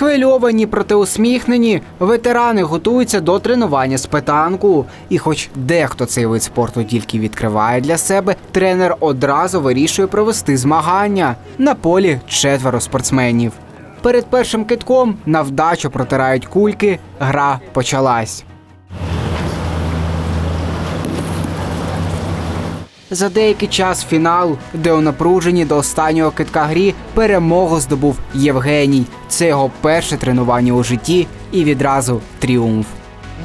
Схвильовані, проте усміхнені, ветерани готуються до тренування з питанку. І хоч дехто цей вид спорту тільки відкриває для себе, тренер одразу вирішує провести змагання. На полі четверо спортсменів. Перед першим китком на вдачу протирають кульки, гра почалась. За деякий час фінал, де у напруженні до останнього китка грі перемогу здобув Євгеній. Це його перше тренування у житті і відразу тріумф.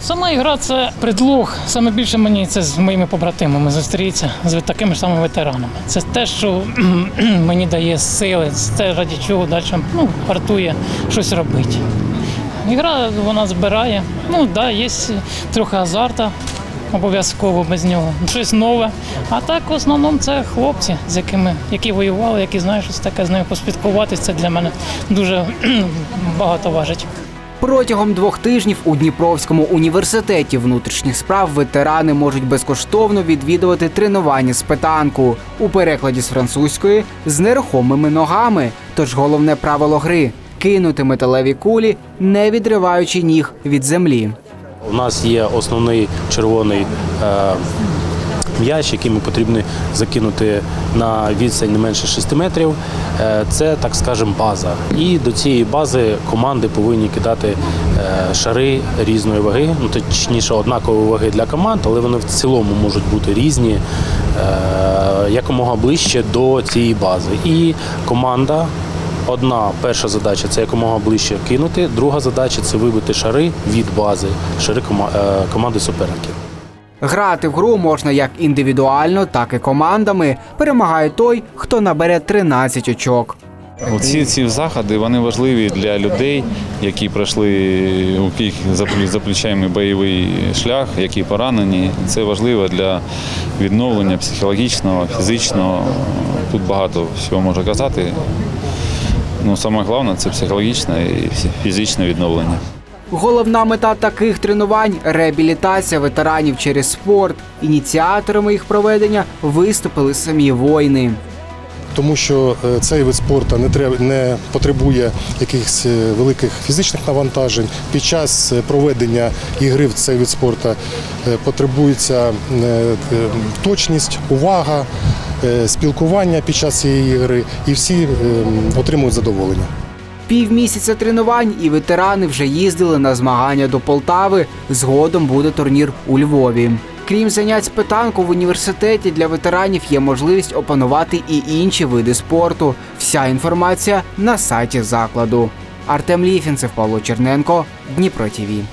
Сама ігра це предлог. Саме більше мені це з моїми побратимами зустрітися з такими ж самими ветеранами. Це те, що мені дає сили, це те, раді чого далі ну, вартує щось робити. Ігра вона збирає. Ну да, є трохи азарта, обов'язково без нього. Щось нове. А так в основному це хлопці, з якими які воювали, які знають щось таке з ними поспілкуватися. Це для мене дуже багато важить. Протягом двох тижнів у Дніпровському університеті внутрішніх справ ветерани можуть безкоштовно відвідувати тренування з питанку у перекладі з французької з нерухомими ногами. Тож головне правило гри кинути металеві кулі, не відриваючи ніг від землі. У нас є основний червоний е, м'яч, який ми потрібно закинути на відстань не менше 6 метрів. Е, це, так скажемо, база. І до цієї бази команди повинні кидати е, шари різної ваги, ну точніше однакової ваги для команд, але вони в цілому можуть бути різні якомога ближче до цієї бази. І команда. Одна перша задача це якомога ближче кинути. Друга задача це вибити шари від бази, шари е, команди суперників. Грати в гру можна як індивідуально, так і командами. Перемагає той, хто набере 13 очок. Ці ці заходи вони важливі для людей, які пройшли у яких за за плечами бойовий шлях, які поранені. Це важливо для відновлення психологічного, фізичного. Тут багато всього можна казати. Ну, саме головне це психологічне і фізичне відновлення. Головна мета таких тренувань реабілітація ветеранів через спорт. Ініціаторами їх проведення виступили самі воїни. тому що е, цей вид спорту не треба не потребує якихось е, великих фізичних навантажень. Під час е, проведення ігри в цей вид спорту потребується точність, увага, спілкування під час цієї ігри, і всі е, отримують задоволення. Півмісяця тренувань і ветерани вже їздили на змагання до Полтави. Згодом буде турнір у Львові. Крім занять з питанку в університеті для ветеранів є можливість опанувати і інші види спорту. Вся інформація на сайті закладу. Артем Ліфінцев, Павло Черненко, Дніпро ТІВІ.